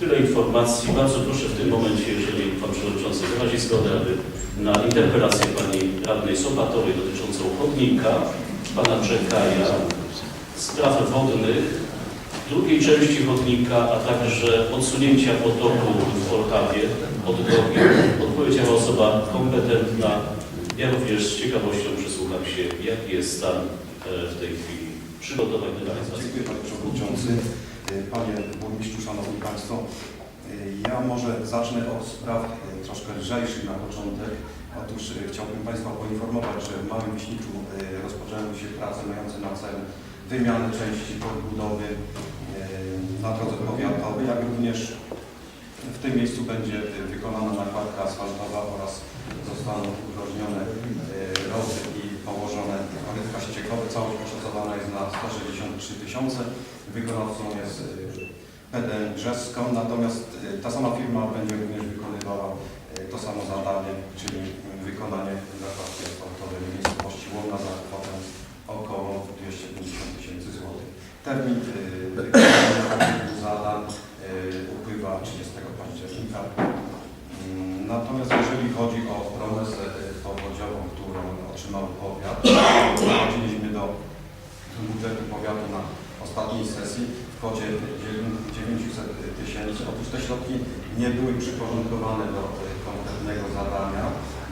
Tyle informacji. Bardzo proszę w tym momencie, jeżeli Pan Przewodniczący wyrazi zgodę, aby na interpelację Pani Radnej Sobatowej dotyczącą chodnika, Pana Czekaja, spraw wodnych, drugiej części chodnika, a także odsunięcia potoku w Orchawie od drogi odpowiedziała osoba kompetentna. Ja również z ciekawością przysłucham się, jaki jest stan e, w tej chwili przygotowań do realizacji. Dziękuję Panie Przewodniczący. Panie Burmistrzu, Szanowni Państwo. y, Ja może zacznę od spraw y, troszkę lżejszych na początek. Otóż y, chciałbym Państwa poinformować, że w Małym Wiśniczu rozpoczęły się prace mające na celu wymianę części podbudowy na drodze powiatowej, jak również w tym miejscu będzie wykonana nakładka asfaltowa oraz zostaną udrożnione rowy i położone korytka ściekowe. Całość oszacowana jest na 163 tysiące. Wykonawcą jest y, PDM Brzeską, natomiast y, ta sama firma będzie również wykonywała y, to samo zadanie, czyli wykonanie nakładki asfaltowej w miejscowości Łomna za kwotę około 250 tysięcy złotych. Termin wykonania zadań upływa 30 października. Mm, Natomiast jeżeli chodzi o promesę powodziową, którą otrzymał powiat, prowadziliśmy do budżetu powiatu na ostatniej sesji w kwocie 900 tysięcy. Otóż te środki nie były przyporządkowane do y, konkretnego zadania.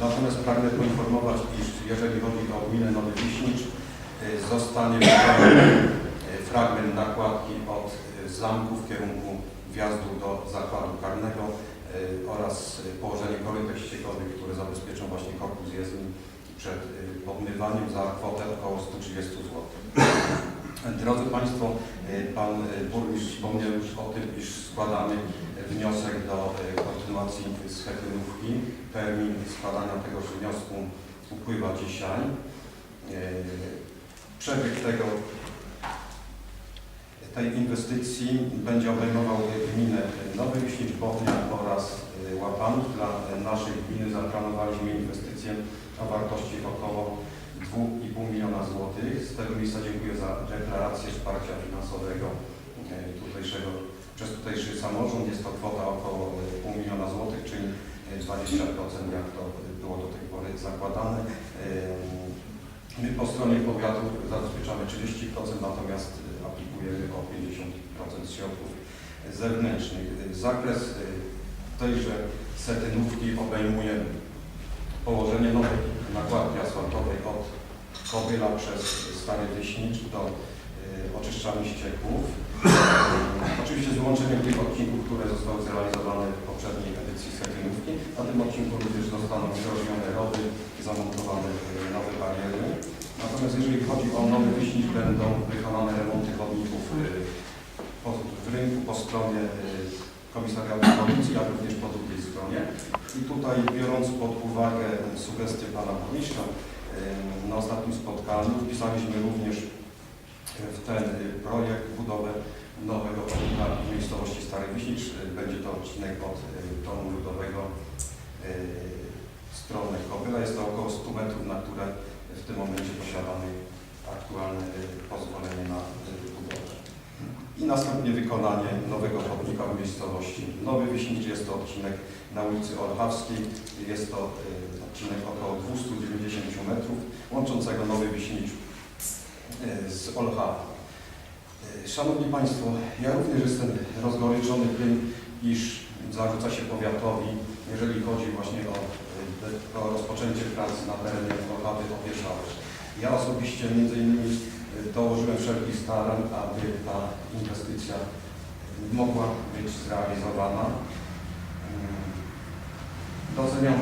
Natomiast pragnę poinformować, iż jeżeli chodzi o gminę Nowy Wiśnicz, y, zostanie wykonany y, fragment nakładki od zamku w kierunku wjazdu do zakładu karnego oraz położenie korytek ściekowych, które zabezpieczą właśnie korpus jezdni przed podmywaniem za kwotę około 130 zł. Drodzy Państwo, y, Pan y, Burmistrz wspomniał już o tym, iż składamy wniosek do y, kontynuacji schetynówki. Termin składania tegoż wniosku upływa dzisiaj. Przebieg tego tej inwestycji będzie obejmował gminę Nowy Wiśnicz, oraz Łapanów. Dla naszej gminy zaplanowaliśmy inwestycję o wartości około 2,5 miliona złotych. Z tego miejsca dziękuję za deklarację wsparcia finansowego y, tutejszego, przez tutejszy samorząd. Jest to kwota około y, pół miliona złotych, czyli y, 20% jak to było do tej pory zakładane. My po stronie powiatu zabezpieczamy 30%, natomiast aplikujemy o 50% środków zewnętrznych. Zakres tejże setynówki obejmuje położenie nowej nakładki asfaltowej od Kobyla przez Stary Wyśnicz do y, oczyszczalni ścieków. Y, Oczywiście z wyłączeniem tych odcinków, które zostały zrealizowane w poprzedniej edycji setynówki. Na tym odcinku również zostaną wdrożone rowy, zamontowane y, nowe bariery. Natomiast jeżeli chodzi o nowy wyśnicz, będą wykonane remonty chodników w rynku po stronie komisariatu policji, jak również po drugiej stronie. I tutaj biorąc pod uwagę sugestie pana burmistrza na ostatnim spotkaniu, wpisaliśmy również w ten projekt budowę nowego odcinka w miejscowości Stary Wiśnicz. Będzie to odcinek od domu ludowego y, stronę Kobyla. Jest to około 100 metrów, na które w tym momencie posiadamy aktualne pozwolenie na. I następnie wykonanie nowego chodnika w miejscowości Nowy Wiśnicz. Jest to odcinek na ulicy Olchawskiej. Jest to y, odcinek około 290 metrów łączącego Nowy Wiśnicz y, z Olchawą. Y, Szanowni Państwo, ja również jestem rozgoryczony tym, iż zarzuca się powiatowi, jeżeli chodzi właśnie o, o rozpoczęcie pracy na terenie Olchawy o Pieszałę. Ja osobiście między innymi dołożyłem wszelkich starań, aby ta inwestycja mogła być zrealizowana. Mm, Doceniam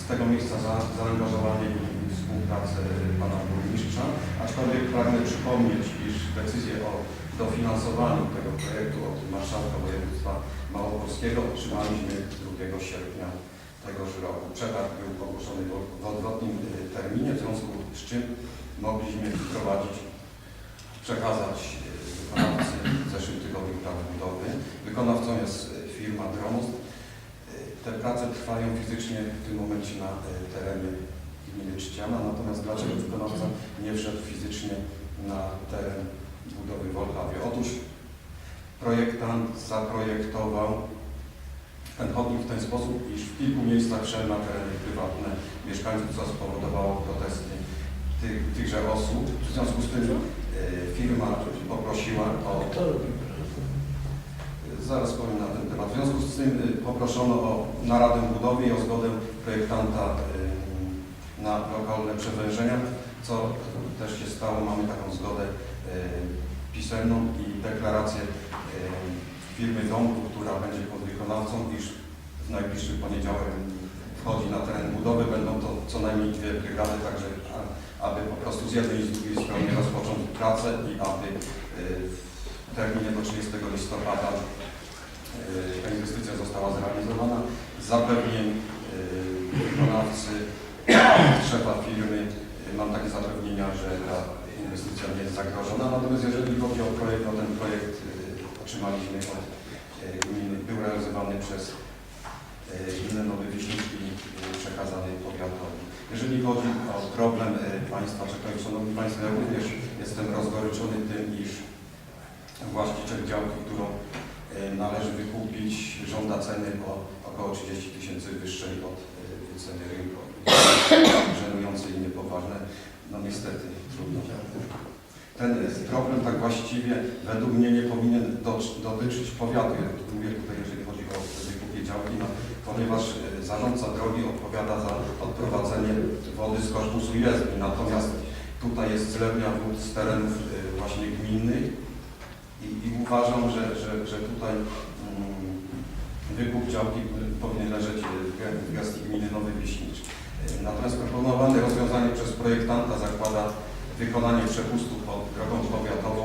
z tego miejsca za, zaangażowanie i współpracę Pana Burmistrza, aczkolwiek pragnę przypomnieć, iż decyzję o dofinansowaniu tego projektu od Marszałka Województwa Małopolskiego otrzymaliśmy 2 sierpnia tegoż roku. Przetarg był ogłoszony w odwrotnym y, terminie, w związku z czym mogliśmy wprowadzić, przekazać wykonawcy w zeszłym tygodniu praw budowy. Wykonawcą jest y, firma Dromost. Y, Te prace trwają fizycznie w tym momencie na terenie gminy Czciana, natomiast dlaczego wykonawca nie wszedł fizycznie na teren budowy w Olchawie? Otóż projektant zaprojektował ten chodnik w ten sposób, iż w kilku miejscach szedł na tereny prywatne mieszkańców, co spowodowało protesty tych, tychże osób. W związku z tym e, firma poprosiła o Zaraz powiem na ten temat. W związku z tym y, poproszono o naradę budowy i o zgodę projektanta y, na lokalne przewężenia, co też się stało. Mamy taką zgodę y, pisemną i deklarację y, firmy domku, która będzie podwykonawcą, iż w najbliższy poniedziałek wchodzi na teren budowy. Będą to co najmniej dwie brygady, także aby po prostu z jednej i z drugiej strony rozpocząć pracę i aby y, w terminie do 30 listopada y, ta inwestycja została zrealizowana. Zapewnień y, wykonawcy, szefa firmy, mam takie zapewnienia, że ta inwestycja nie jest zagrożona. Natomiast jeżeli chodzi o projekt, no ten projekt otrzymaliśmy od gminy, był realizowany przez y, gminę Nowy Wiśniczki i y, przekazany powiatowi. Jeżeli chodzi o problem y, Państwa, czekają Szanowni Państwo, ja również jestem rozgoryczony tym, iż właściciel działki, którą e, należy wykupić, żąda ceny o około 30 tysięcy wyższej od e, ceny rynkowej. Żenujące i niepoważne. No niestety trudno. Ten e, problem tak właściwie według mnie nie powinien do- dotyczyć powiatu. Ja mówię tutaj, jeżeli chodzi o wykupie działki, no, ponieważ e, zarządca drogi odpowiada za odprowadzenie wody z korpusu jezdni. Natomiast tutaj jest zlewnia wód z terenów e, właśnie gminnych i, i uważam, że, że, że tutaj mm, wykup działki powinien leżeć w ge- w gestii gminy Nowy Wiśnicz. E, Natomiast proponowane rozwiązanie przez projektanta zakłada wykonanie przepustu pod drogą powiatową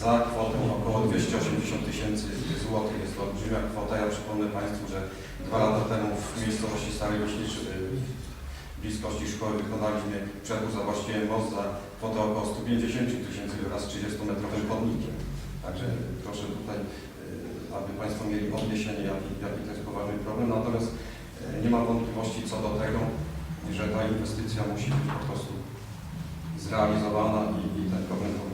za kwotę około 280 tysięcy złotych. Jest to olbrzymia kwota. Ja przypomnę Państwu, że dwa lata temu w miejscowości Stary Wiśnicz e, w bliskości szkoły wykonaliśmy przepust, a właściwie most za kwotę około 150 tysięcy wraz z 30-metrowym chodnikiem. Także proszę tutaj, e, aby Państwo mieli odniesienie, jaki, jaki to jest poważny problem. Natomiast e, nie ma wątpliwości co do tego, że ta inwestycja musi być po prostu zrealizowana i, i ten.